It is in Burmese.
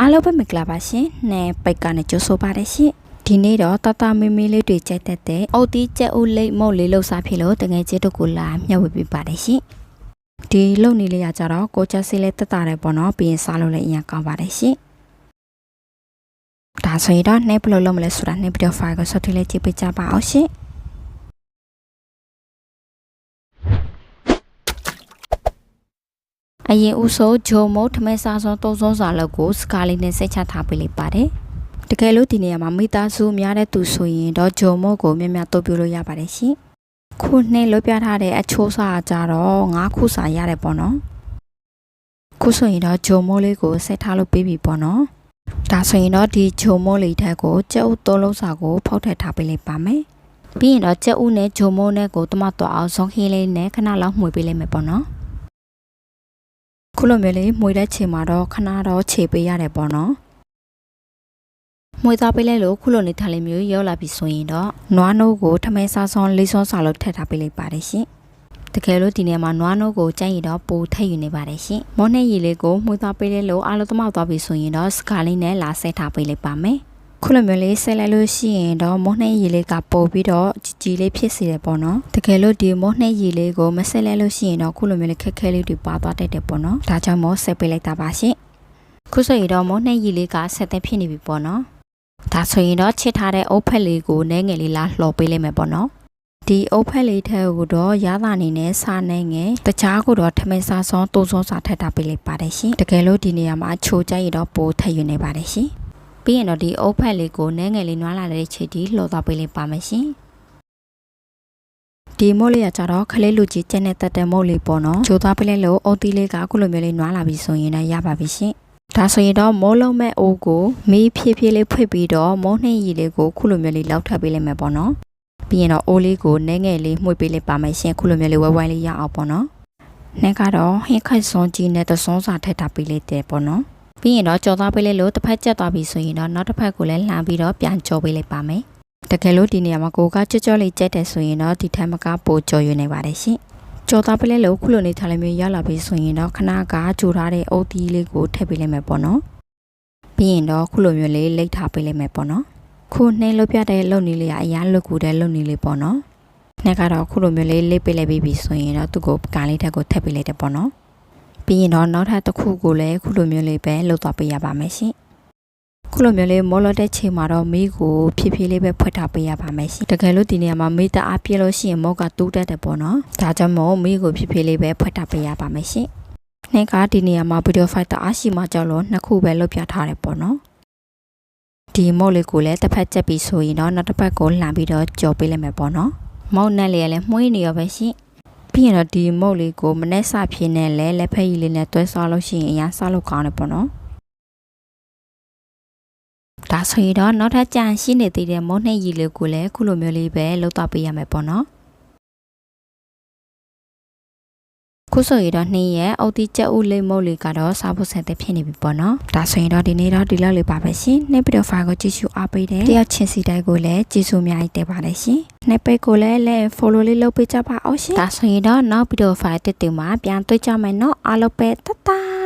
အားလုံးပဲမင်္ဂလာပါရှင်။နှဲပိတ်ကနေကြိုဆိုပါရရှင်။ဒီနေ့တော့တတမီမီလေးတွေကြိုက်တတ်တဲ့အုတ်တီးကြက်ဥလိတ်မုတ်လေးလှုပ်စားဖြစ်လို့တငယ်ချင်းတို့ကိုလာမျှဝေပေးပါတယ်ရှင်။ဒီလုံနေလေးရကြတော့ကိုချက်စီလေးတက်တာတယ်ပေါ့နော်ပြီးရင်စားလို့လည်းအရင်ကောင်းပါတယ်ရှင်။ဒါဆိုရင်တော့နှဲဘယ်လိုလုပ်မလဲဆိုတာနှဲဗီဒီယိုဖိုင်ကိုဆက်ထည့်လေးကြည့်ပေးကြပါအောင်ရှင်။ အရင်ဦးဆုံးဂျုံမုတ်ထမဲစားစုံသုံးစုံစာလောက်ကိုစကားလေးနဲ့ဆက်ချထားပေးလိုက်ပါတယ်။တကယ်လို့ဒီနေရာမှာမိသားစုများတဲ့သူဆိုရင်တော့ဂျုံမုတ်ကိုများများတုပ်ပြလို့ရပါတယ်ရှင်။ခုနှစ်လွှပြထားတဲ့အချိုးစာကြတော့၅ခုစာရတယ်ပေါ့နော်။ခုဆိုရင်တော့ဂျုံမုတ်လေးကိုဆက်ထားလို့ပြီးပြီပေါ့နော်။ဒါဆိုရင်တော့ဒီဂျုံမုတ်လေးထက်ကိုကြက်ဥသုံးလုံးစာကိုဖောက်ထည့်ထားပေးလိုက်ပါမယ်။ပြီးရင်တော့ကြက်ဥနဲ့ဂျုံမုတ်နဲ့ကိုတမတော်အောင်ဇုံခင်းလေးနဲ့ခဏလောက်မှွေပေးလိုက်မယ်ပေါ့နော်။ ခုလိုမျိုးလေးမှွေတဲ့ချိန်မှာတော့ခဏတော့ခြေပေးရတယ်ပေါ့နော်မှွေသားပေးလိုက်လို့ခုလိုနေထားလေးမျိုးရောက်လာပြီဆိုရင်တော့နွားနိုးကိုထမင်းစားဆုံးလေးစွန်းစာလို့ထည့်ထားပေးလိုက်ပါတယ်ရှင်တကယ်လို့ဒီနေ့မှာနွားနိုးကိုကြိုက်ရင်တော့ပိုထည့်ယူနေပါတယ်ရှင်မော်နဲ့ရီလေးကိုမှွေသားပေးလိုက်လို့အားလုံးသမောက်သွားပြီဆိုရင်တော့စကားလေးနဲ့လာဆက်ထားပေးလိုက်ပါမယ် ခုလိုမျိုးလေးဆက်လိုက်လို့ရှိရင်တော့မောနှဲရီလေးကပို့ပြီးတော့ကြည်ကြည်လေးဖြစ်စေတယ်ပေါ့နော်တကယ်လို့ဒီမောနှဲရီလေးကိုမဆက်လိုက်လို့ရှိရင်တော့ခုလိုမျိုးလေးခက်ခဲလေးတွေပါသွားတတ်တယ်ပေါ့နော်ဒါကြောင့်မို့ဆက်ပေးလိုက်တာပါရှင်ခုဆိုရင်တော့မောနှဲရီလေးကဆက်သက်ဖြစ်နေပြီပေါ့နော်ဒါဆိုရင်တော့ချစ်ထားတဲ့အုပ်ဖက်လေးကိုနဲငယ်လေးလာလှော်ပေးလိုက်မယ်ပေါ့နော်ဒီအုပ်ဖက်လေးထဲကိုတော့ရတာအနေနဲ့စားနေငယ်တခြားကိုတော့ထမင်းစားဆောင်တုံးစုံစားထက်တာပေးလိုက်ပါတယ်ရှင်တကယ်လို့ဒီနေရာမှာချိုကြရတော့ပိုထည့်ယူနေပါတယ်ရှင် ပြီးရင်တော့ဒီအုပ်ဖက်လေးကိုနဲငယ်လေးနွားလာတဲ့ခြေတီလှော်သွားပေးလိုက်ပါမယ်ရှင်ဒီမို့လေးကကြတော့ခလေးလူကြီးကျက်နဲ့တက်တဲ့မို့လေးပေါ့နော်ဂျိုးသွားပေးလိုက်လို့အုတ်တီးလေးကခုလိုမျိုးလေးနွားလာပြီဆိုရင်လည်းရပါပြီရှင်ဒါဆိုရင်တော့မိုးလုံးမဲ့အိုးကိုမီးဖြည်းဖြည်းလေးဖွင့်ပြီးတော့မိုးနှင်းရီလေးကိုခုလိုမျိုးလေးလောက်ထပ်ပေးလိုက်မယ်ပေါ့နော်ပြီးရင်တော့အိုးလေးကိုနဲငယ်လေးမှုတ်ပေးလိုက်ပါမယ်ရှင်ခုလိုမျိုးလေးဝဲဝိုင်းလေးရအောင်ပေါ့နော်နှက်ကတော့ဟင်းခိုက်စွန်ကြီးနဲ့သစွန်စာထက်ထားပေးလိုက်တယ်ပေါ့နော် ပြီးရင်တော့ကြော်သွားပေးလိုက်လို့တစ်ဖက်ကျက်သွားပြီဆိုရင်တော့နောက်တစ်ဖက်ကိုလည်းလှမ်းပြီးတော့ပြန်ကြော်ပေးလိုက်ပါမယ်တကယ်လို့ဒီနေရာမှာကိုကကြော့ကြော့လေးကျက်တယ်ဆိုရင်တော့ဒီထက်မကပိုကြော်ရွနေပါတယ်ရှင်ကြော်သားပလဲလို့ခုလိုနေထားလိုက်မျိုးရလာပြီဆိုရင်တော့ခဏကကြိုထားတဲ့အုတ်သီးလေးကိုထည့်ပေးလိုက်မယ်ပေါ့နော်ပြီးရင်တော့ခုလိုမျိုးလေးလိတ်ထားပေးလိုက်မယ်ပေါ့နော်ခုနှင်းလို့ပြတဲ့လုံနေလေးကအရန်လွတ်ကူတဲ့လုံနေလေးပေါ့နော်နှက်ကတော့ခုလိုမျိုးလေးလိတ်ပေးလိုက်ပြီဆိုရင်တော့သူ့ကိုကာလေးထက်ကိုထည့်ပေးလိုက်တယ်ပေါ့နော် ပြီးရင်တော့နောက်ထပ်တစ်ခုကိုလည်းခုလိုမျိုးလေးပဲလှုပ်သွားပေးရပါမယ်ရှင်ခုလိုမျိုးလေးမော်လတဲ့ချိန်မှာတော့မီးကိုဖြည်းဖြည်းလေးပဲဖွက်ထားပေးရပါမယ်ရှင်တကယ်လို့ဒီနေရာမှာမီးတအားပြည့်လို့ရှိရင်မောက်ကတူးတတ်တယ်ပေါ့နော်ဒါကြောင့်မို့မီးကိုဖြည်းဖြည်းလေးပဲဖွက်ထားပေးရပါမယ်ရှင်နှင်းကဒီနေရာမှာဗီဒီယိုဖိုက်တအားရှိမှကြောက်လို့နှစ်ခုပဲလုပ်ပြထားတယ်ပေါ့နော်ဒီမောက်လေးကိုလည်းတစ်ဖက်ချက်ပြီးဆိုရင်တော့နောက်တစ်ဖက်ကိုလှန်ပြီးတော့ကြော်ပေးလိုက်မယ်ပေါ့နော်မောက်နဲ့လေးလည်းမှုေးနေရောပဲရှင် ပြီးရင်တော့ဒီမုတ်လေးကိုမနဲ့စဖြစ်နေလဲလက်ဖက်ရည်လေးနဲ့တွဲစားလို့ရှိရင်အရင်စားလို့ကောင်းတယ်ပေါ့နော်ဒါဆိုရင်တော့နောက်ထပ်ကြံရှိနေသေးတဲ့မုတ်နှိပ်ရည်လေးကိုလည်းခုလိုမျိုးလေးပဲလုပ်တော့ပေးရမယ်ပေါ့နော် ခုဆိုရင်တော့နှင်းရဲ့အုတ်တိကျက်ဦးလိမ့်မုတ်လေးကတော့စားဖို့ဆက်တဲ့ဖြစ်နေပြီပေါ့နော်ဒါဆိုရင်တော့ဒီနေ့တော့ဒီလောက်လေးပါပဲရှင်နှိပ်ပြီးတော့ဖိုင်ကိုကြည့်ရှုအားပေးတယ်တယောက်ချင်းစီတိုင်းကိုလည်းကြည့်ရှုအများကြီးတက်ပါတယ်ရှင်နှိပ်ပိတ်ကိုလည်းလည်း follow လေးလုပ်ပေးကြပါအောင်ရှင်ဒါဆိုရင်တော့နောက်ပြီးတော့ဖိုင်တက်တူမှာပြန်တွေ့ကြမယ်နော်အားလုံးပဲတတ်တာ